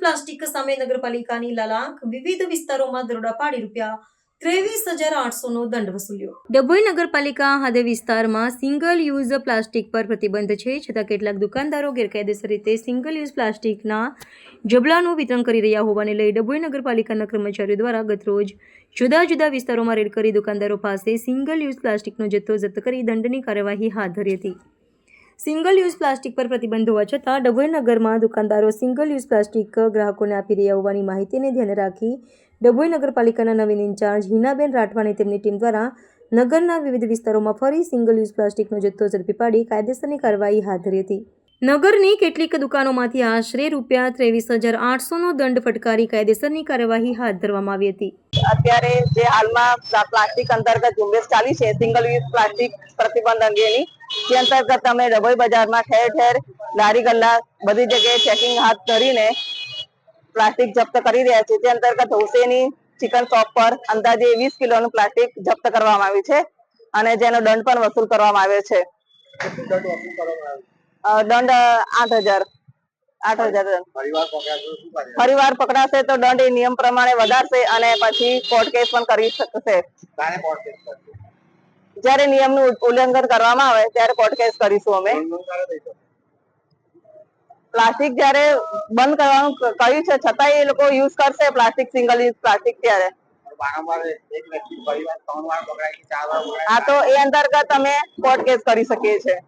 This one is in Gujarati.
પ્લાસ્ટિક સામે નગરપાલિકાની લાલાંક વિવિધ વિસ્તારોમાં દરોડા પાડી રૂપિયા ત્રેવીસ હજાર આઠસોનો દંડ વસૂલ્યો. ડભોઈ નગરપાલિકા હદે વિસ્તારમાં સિંગલ યુઝ પ્લાસ્ટિક પર પ્રતિબંધ છે, છતાં કેટલાક દુકાનદારો ગેરકાયદેસર રીતે સિંગલ યુઝ પ્લાસ્ટિકના જબલાનું વિતરણ કરી રહ્યા હોવાને લઈ ડભોઈ નગરપાલિકાના કર્મચારીઓ દ્વારા ગતરોજ જુદા જુદા વિસ્તારોમાં રેડ કરી દુકાનદારો પાસે સિંગલ યુઝ પ્લાસ્ટિકનો જથ્થો જપ્ત કરી દંડની કાર્યવાહી હાથ ધરી હતી. સિંગલ યુઝ પ્લાસ્ટિક પર પ્રતિબંધ હોવા છતાં ડભોઈનગરમાં દુકાનદારો સિંગલ યુઝ પ્લાસ્ટિક ગ્રાહકોને આપી રહ્યા હોવાની માહિતીને ધ્યાને રાખી ડભોઈ નગરપાલિકાના નવીન ઇન્ચાર્જ હિનાબેન રાઠવાની તેમની ટીમ દ્વારા નગરના વિવિધ વિસ્તારોમાં ફરી સિંગલ યુઝ પ્લાસ્ટિકનો જથ્થો ઝડપી પાડી કાયદેસરની કાર્યવાહી હાથ ધરી હતી. નગરની કેટલીક દુકાનોમાંથી આશરે રૂપિયા ત્રેવીસ હજાર આઠસોનો દંડ ફટકારી કાયદેસરની કાર્યવાહી હાથ ધરવામાં આવી હતી. અત્યારે જે હાલમાં પ્લાસ્ટિક અંતર્ગત ઝુંબેશ ચાલી છે સિંગલ યુઝ પ્લાસ્ટિક પ્રતિબંધ અંગેની, જે અંતર્ગત અમે ડભોઈ બજારમાં ઠેર ઠેર લારી ગલ્લા બધી જગ્યાએ ચેકિંગ હાથ ધરીને પ્લાસ્ટિક જપ્ત કરી રહ્યા છે તે અંતર્ગત હુસેની ચિકન શોપ પર અંદાજે વીસ કિલોનું પ્લાસ્ટિક જપ્ત કરવામાં આવ્યું છે અને જેનો દંડ પણ વસૂલ કરવામાં આવ્યો છે. દંડ આઠ હજાર. આઠ હજાર ફરીવાર પકડાશે તો દંડ એ નિયમ પ્રમાણે વધારશે અને પછી કોર્ટ કેસ પણ કરી શકશે. જ્યારે નિયમનું ઉલ્લંઘન કરવામાં આવે ત્યારે કોર્ટ કેસ કરીશું અમે. પ્લાસ્ટિક જ્યારે બંધ કરવાનું કહ્યું છે છતાંય એ લોકો યુઝ કરશે પ્લાસ્ટિક સિંગલ યુઝ પ્લાસ્ટિક ત્યારે. આ તો એ અંતર્ગત અમે કોર્ટ કેસ કરી શકીએ છીએ.